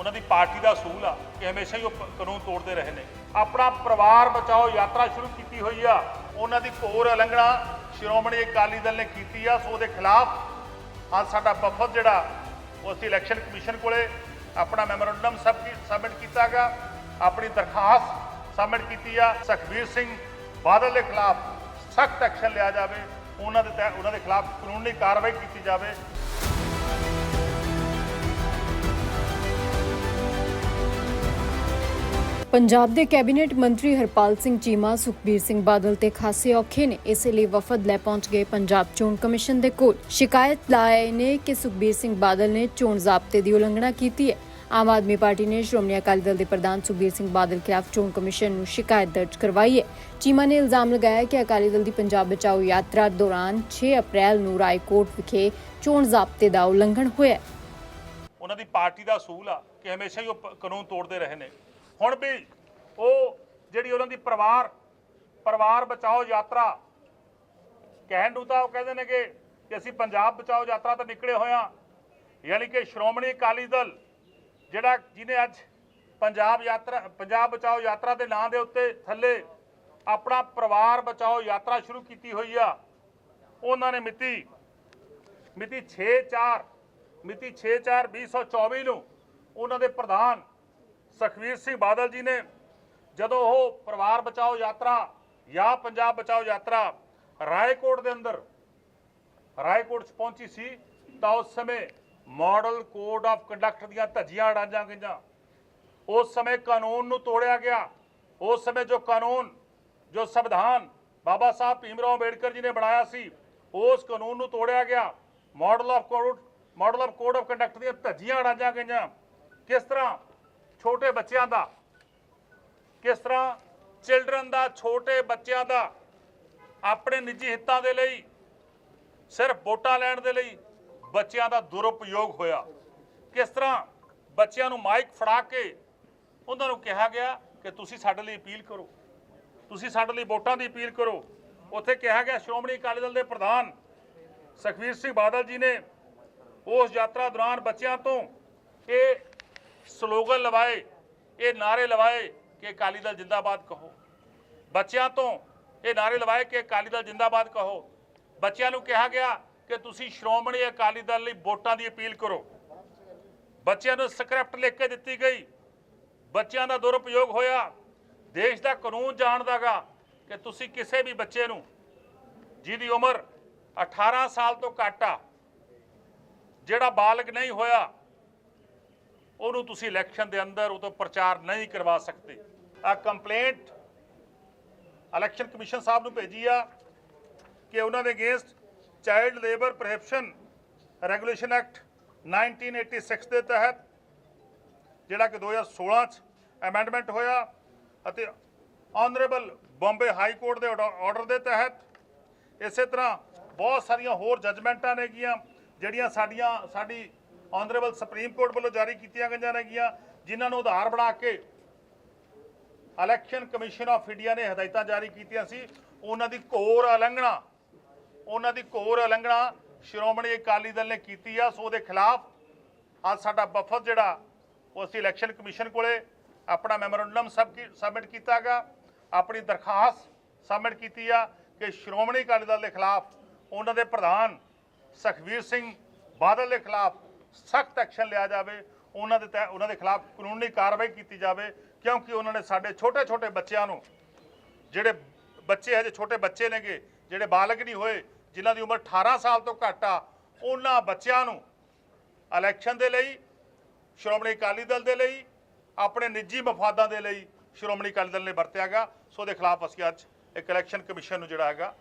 ਉਹਨਾਂ ਦੀ ਪਾਰਟੀ ਦਾ ਅਸੂਲ ਆ ਕਿ ਹਮੇਸ਼ਾ ਹੀ ਉਹ ਕਾਨੂੰਨ ਤੋੜਦੇ ਰਹੇ ਨੇ। ਆਪਣਾ ਪਰਿਵਾਰ ਬਚਾਓ, ਯਾਤਰਾ ਸ਼ੁਰੂ ਕੀਤੀ ਹੋਈ ਆ। ਉਹਨਾਂ ਦੀ ਘੋਰ ਉਲੰਘਣਾ ਸ਼੍ਰੋਮਣੀ ਅਕਾਲੀ ਦਲ ਨੇ ਕੀਤੀ ਆ। ਸੋ ਉਹਦੇ ਖਿਲਾਫ ਅੱਜ ਸਾਡਾ ਵਫਦ ਜਿਹੜਾ ਉਸ ਇਲੈਕਸ਼ਨ ਕਮਿਸ਼ਨ ਕੋਲੇ ਆਪਣਾ ਮੈਮੋਰੰਡਮ ਸਬ ਸਬਮਿਟ ਕੀਤਾਗਾ ਆਪਣੀ ਦਰਖਾਸਤ ਸਬਮਿਟ ਕੀਤੀ ਆ। ਸੁਖਬੀਰ ਸਿੰਘ ਬਾਦਲ ਦੇ ਖਿਲਾਫ ਸਖਤ ਐਕਸ਼ਨ ਲਿਆ ਜਾਵੇ। ਉਹਨਾਂ ਦੇ ਤਹਿ- ਉਹਨਾਂ ਦੇ ਖਿਲਾਫ ਕਾਨੂੰਨੀ ਕਾਰਵਾਈ ਕੀਤੀ ਜਾਵੇ। ਪੰਜਾਬ ਦੇ ਕੈਬਨਿਟ ਮੰਤਰੀ ਹਰਪਾਲ ਸਿੰਘ ਚੀਮਾ, ਸੁਖਬੀਰ ਸਿੰਘ ਬਾਦਲ ਤੇ ਖਾਸੇ ਔਖੇ ਨੇ। ਇਸੇ ਲਈ ਵਫਦ ਲੈ ਪਹੁੰਚ ਗਏ ਪੰਜਾਬ ਚੋਣ ਕਮਿਸ਼ਨ ਦੇ ਕੋਲ। ਸ਼ਿਕਾਇਤ ਲਾਏ ਨੇ ਕਿ ਸੁਖਬੀਰ ਸਿੰਘ ਬਾਦਲ ਨੇ ਚੋਣ ਜ਼ਾਬਤੇ ਦੀ ਉਲੰਘਣਾ ਕੀਤੀ ਹੈ। ਆਮ ਆਦਮੀ ਪਾਰਟੀ ਨੇ ਸ਼੍ਰੋਮਣੀ ਅਕਾਲੀ ਦਲ ਦੇ ਪ੍ਰਧਾਨ ਸੁਖਬੀਰ ਸਿੰਘ ਬਾਦਲ ਖਿਲਾਫ ਚੋਣ ਕਮਿਸ਼ਨ ਨੂੰ ਸ਼ਿਕਾਇਤ ਦਰਜ ਕਰਵਾਈ ਹੈ। ਚੀਮਾ ਨੇ ਇਲਜ਼ਾਮ ਲਗਾਇਆ ਕਿ ਅਕਾਲੀ ਦਲ ਦੀ ਪੰਜਾਬ ਬਚਾਓ ਯਾਤਰਾ ਦੌਰਾਨ 6 ਅਪ੍ਰੈਲ ਨੂੰ ਰਾਏਕੋਟ ਵਿਖੇ ਚੋਣ ਜ਼ਾਬਤੇ ਦਾ ਉਲੰਘਣ ਹੋਇਆ ਉਹਨਾਂ ਦੀ ਪਾਰਟੀ ਦਾ ਅਸੂਲ ਆ ਕਿ ਹਮੇਸ਼ਾ ਹੀ ਉਹ ਕਾਨੂੰਨ ਤੋੜਦੇ ਰਹੇ ਨੇ। ਹੁਣ ਵੀ ਉਹ ਜਿਹੜੀ ਉਹਨਾਂ ਦੀ ਪਰਿਵਾਰ ਪਰਿਵਾਰ ਬਚਾਓ ਯਾਤਰਾ, ਕਹਿਣ ਨੂੰ ਤਾਂ ਉਹ ਕਹਿੰਦੇ ਨੇ ਕਿ ਅਸੀਂ ਪੰਜਾਬ ਬਚਾਓ ਯਾਤਰਾ ਤੋਂ ਨਿਕਲੇ ਹੋਇਆ ਯਾਨੀ ਕਿ ਸ਼੍ਰੋਮਣੀ ਅਕਾਲੀ ਦਲ, ਜਿਹੜਾ ਜਿਹਨੇ ਅੱਜ ਪੰਜਾਬ ਯਾਤਰਾ, ਪੰਜਾਬ ਬਚਾਓ ਯਾਤਰਾ ਦੇ ਨਾਂ ਦੇ ਉੱਤੇ ਥੱਲੇ ਆਪਣਾ ਪਰਿਵਾਰ ਬਚਾਓ ਯਾਤਰਾ ਸ਼ੁਰੂ ਕੀਤੀ ਹੋਈ ਆ, ਉਹਨਾਂ ਨੇ ਮਿਤੀ ਮਿਤੀ 6/4 ਮਿਤੀ 6/4/2024 ਨੂੰ ਉਹਨਾਂ ਦੇ ਪ੍ਰਧਾਨ ਸੁਖਵੀਰ ਸਿੰਘ ਬਾਦਲ ਜੀ ਨੇ ਜਦੋਂ ਉਹ ਪਰਿਵਾਰ ਬਚਾਓ ਯਾਤਰਾ ਜਾਂ ਪੰਜਾਬ ਬਚਾਓ ਯਾਤਰਾ ਰਾਏਕੋਟ ਦੇ ਅੰਦਰ, ਰਾਏਕੋਟ 'ਚ ਪਹੁੰਚੀ ਸੀ, ਤਾਂ ਉਸ ਸਮੇਂ ਮਾਡਲ ਕੋਡ ਆਫ ਕੰਡਕਟ ਦੀਆਂ ਧੱਜੀਆਂ ਅੜਾਈਆਂ ਗਈਆਂ। ਉਸ ਸਮੇਂ ਕਾਨੂੰਨ ਨੂੰ ਤੋੜਿਆ ਗਿਆ। ਉਸ ਸਮੇਂ ਜੋ ਕਾਨੂੰਨ, ਜੋ ਸੰਵਿਧਾਨ ਬਾਬਾ ਸਾਹਿਬ ਭੀਮਰਾਓ ਅੰਬੇਡਕਰ ਜੀ ਨੇ ਬਣਾਇਆ ਸੀ, ਉਸ ਕਾਨੂੰਨ ਨੂੰ ਤੋੜਿਆ ਗਿਆ। Model of code model of code of conduct ਦੀਆਂ ਧੱਜੀਆਂ ਅੜਾਈਆਂ ਗਈਆਂ। ਕਿਸ ਤਰ੍ਹਾਂ? ਛੋਟੇ ਬੱਚਿਆਂ ਦਾ। ਕਿਸ ਤਰ੍ਹਾਂ ਚਿਲਡਰਨ ਦਾ, ਛੋਟੇ ਬੱਚਿਆਂ ਦਾ ਆਪਣੇ ਨਿੱਜੀ ਹਿੱਤਾਂ ਦੇ ਲਈ, ਸਿਰਫ ਵੋਟਾਂ ਲੈਣ ਦੇ ਲਈ ਬੱਚਿਆਂ ਦਾ ਦੁਰਉਪਯੋਗ ਹੋਇਆ। ਕਿਸ ਤਰ੍ਹਾਂ ਬੱਚਿਆਂ ਨੂੰ ਮਾਈਕ ਫੜਾ ਕੇ ਉਹਨਾਂ ਨੂੰ ਕਿਹਾ ਗਿਆ ਕਿ ਤੁਸੀਂ ਸਾਡੇ ਲਈ ਅਪੀਲ ਕਰੋ। ਤੁਸੀਂ ਸਾਡੇ ਲਈ ਵੋਟਾਂ ਦੀ ਅਪੀਲ ਕਰੋ। ਉੱਥੇ ਕਿਹਾ ਗਿਆ, ਸ਼੍ਰੋਮਣੀ ਅਕਾਲੀ ਦਲ ਦੇ ਪ੍ਰਧਾਨ ਸੁਖਵੀਰ ਸਿੰਘ ਬਾਦਲ ਜੀ ਨੇ ਉਸ ਯਾਤਰਾ ਦੌਰਾਨ ਬੱਚਿਆਂ ਤੋਂ ਇਹ ਸਲੋਗਨ ਲਵਾਏ, ਇਹ ਨਾਰੇ ਲਵਾਏ ਕਿ ਅਕਾਲੀ ਦਲ ਜਿੰਦਾਬਾਦ ਕਹੋ। ਬੱਚਿਆਂ ਤੋਂ ਇਹ ਨਾਰੇ ਲਵਾਏ ਕਿ ਅਕਾਲੀ ਦਲ ਜਿੰਦਾਬਾਦ ਕਹੋ। ਬੱਚਿਆਂ ਨੂੰ ਕਿਹਾ ਗਿਆ ਕਿ ਤੁਸੀਂ ਸ਼੍ਰੋਮਣੀ ਅਕਾਲੀ ਦਲ ਲਈ ਵੋਟਾਂ ਦੀ ਅਪੀਲ ਕਰੋ। ਬੱਚਿਆਂ ਨੂੰ ਸਕ੍ਰਿਪਟ ਲਿਖ ਕੇ ਦਿੱਤੀ ਗਈ। ਬੱਚਿਆਂ ਦਾ ਦੁਰਉਪਯੋਗ ਹੋਇਆ। ਦੇਸ਼ ਦਾ ਕਾਨੂੰਨ ਜਾਣਦਾਗਾ ਕਿ ਤੁਸੀਂ ਕਿਸੇ ਵੀ ਬੱਚੇ ਨੂੰ ਜਿਹਦੀ ਉਮਰ 18 ਸਾਲ ਤੋਂ ਘੱਟ ਆ, ਜਿਹੜਾ ਬਾਲਗ ਨਹੀਂ ਹੋਇਆ ਉਹਨੂੰ ਤੁਸੀਂ ਇਲੈਕਸ਼ਨ ਦੇ ਅੰਦਰ ਉਹ ਤੋਂ ਪ੍ਰਚਾਰ ਨਹੀਂ ਕਰਵਾ ਸਕਦੇ। ਆ ਕੰਪਲੇਂਟ ਇਲੈਕਸ਼ਨ ਕਮਿਸ਼ਨ ਸਾਹਿਬ ਨੂੰ ਭੇਜੀ ਆ ਕਿ ਉਹਨਾਂ ਦੇ against child labour prohibition regulation act 1986 ਦੇ ਤਹਿਤ ਜਿਹੜਾ ਕਿ 2016 ਚ ਐਮੈਂਡਮੈਂਟ ਹੋਇਆ ਅਤੇ ਆਨਰੇਬਲ ਬੰਬੇ ਹਾਈ ਕੋਰਟ ਦੇ ਆਰਡਰ ਦੇ ਤਹਿਤ ਇਸੇ ਤਰ੍ਹਾਂ ਬਹੁਤ ਸਾਰੀਆਂ ਹੋਰ ਜਜਮੈਂਟਾਂ ਨੇਗੀਆਂ ਜਿਹੜੀਆਂ ਸਾਡੀਆਂ ਸਾਡੀ ਆਨਰੇਬਲ ਸੁਪਰੀਮ ਕੋਰਟ ਵੱਲੋਂ ਜਾਰੀ ਕੀਤੀਆਂ ਗਈਆਂ ਨੇਗੀਆਂ ਜਿਨ੍ਹਾਂ ਨੂੰ ਆਧਾਰ ਬਣਾ ਕੇ ਇਲੈਕਸ਼ਨ ਕਮਿਸ਼ਨ ਆਫ ਇੰਡੀਆ ਨੇ ਹਦਾਇਤਾਂ ਜਾਰੀ ਕੀਤੀਆਂ ਸੀ। ਉਹਨਾਂ ਦੀ ਘੋਰ ਉਲੰਘਣਾ, ਉਹਨਾਂ ਦੀ ਘੋਰ ਉਲੰਘਣਾ ਸ਼੍ਰੋਮਣੀ ਅਕਾਲੀ ਦਲ ਨੇ ਕੀਤੀ ਆ, ਸੋ ਉਹਦੇ ਖਿਲਾਫ ਅੱਜ ਸਾਡਾ ਵਫਦ ਜਿਹੜਾ, ਉਹ ਅਸੀਂ ਇਲੈਕਸ਼ਨ ਕਮਿਸ਼ਨ ਕੋਲੇ ਆਪਣਾ ਮੈਮੋਰੰਡਮ ਸਬ ਸਬਮਿਟ ਕੀਤਾਗਾ ਆਪਣੀ ਦਰਖਾਸਤ ਸਬਮਿਟ ਕੀਤੀ ਆ ਕਿ ਸ਼੍ਰੋਮਣੀ ਅਕਾਲੀ ਦਲ ਦੇ ਖਿਲਾਫ, ਉਹਨਾਂ ਦੇ ਪ੍ਰਧਾਨ ਸੁਖਵੀਰ ਸਿੰਘ ਬਾਦਲ ਦੇ ਖਿਲਾਫ ਸਖਤ ਐਕਸ਼ਨ ਲਿਆ ਜਾਵੇ, ਉਹਨਾਂ ਦੇ ਤਹਿ- ਉਹਨਾਂ ਦੇ ਖਿਲਾਫ ਕਾਨੂੰਨੀ ਕਾਰਵਾਈ ਕੀਤੀ ਜਾਵੇ, ਕਿਉਂਕਿ ਉਹਨਾਂ ਨੇ ਸਾਡੇ ਛੋਟੇ ਛੋਟੇ ਬੱਚਿਆਂ ਨੂੰ, ਜਿਹੜੇ ਬੱਚੇ ਹਜੇ ਛੋਟੇ ਬੱਚੇ ਨੇਗੇ, ਜਿਹੜੇ ਬਾਲਗ ਨਹੀਂ ਹੋਏ, ਜਿਨ੍ਹਾਂ ਦੀ ਉਮਰ 18 ਸਾਲ ਤੋਂ ਘੱਟ ਆ, ਉਹਨਾਂ ਬੱਚਿਆਂ ਨੂੰ ਇਲੈਕਸ਼ਨ ਦੇ ਲਈ, ਸ਼੍ਰੋਮਣੀ ਅਕਾਲੀ ਦਲ ਦੇ ਲਈ, ਆਪਣੇ ਨਿੱਜੀ ਮਫਾਦਾਂ ਦੇ ਲਈ ਸ਼੍ਰੋਮਣੀ ਅਕਾਲੀ ਦਲ ਨੇ ਵਰਤਿਆਗਾ ਸੋ ਦੇ ਖਿਲਾਫ ਅਸੀਂ ਅੱਜ ਇੱਕ ਇਲੈਕਸ਼ਨ ਕਮਿਸ਼ਨ ਨੂੰ ਜਿਹੜਾ ਹੈਗਾ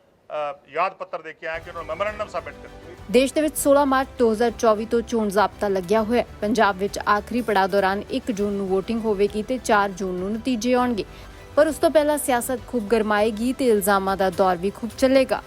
ਯਾਦ ਪੱਤਰ ਦੇ ਕੇ ਆਏ ਕਿ ਉਹਨਾਂ ਨੂੰ ਮੈਮੋਰੰਡਮ ਸਬਮਿਟ ਕਰੀਏ ਦੇਸ਼ ਦੇ ਵਿੱਚ 16 ਮਾਰਚ 2024 ਤੋਂ ਚੋਣ ਜ਼ਾਬਤਾ ਲੱਗਿਆ ਹੋਇਆ ਹੈ। ਪੰਜਾਬ ਵਿੱਚ ਆਖਰੀ ਪੜਾਅ ਦੌਰਾਨ 1 ਜੂਨ ਨੂੰ VOTING ਹੋਵੇਗੀ ਤੇ 4 ਜੂਨ ਨੂੰ ਨਤੀਜੇ ਆਉਣਗੇ। ਪਰ ਉਸ ਤੋਂ ਪਹਿਲਾਂ ਸਿਆਸਤ ਖੂਬ ਗਰਮਾਏਗੀ ਤੇ ਇਲਜ਼ਾਮਾਂ ਦਾ ਦੌਰ ਵੀ ਖੂਬ ਚੱਲੇਗਾ।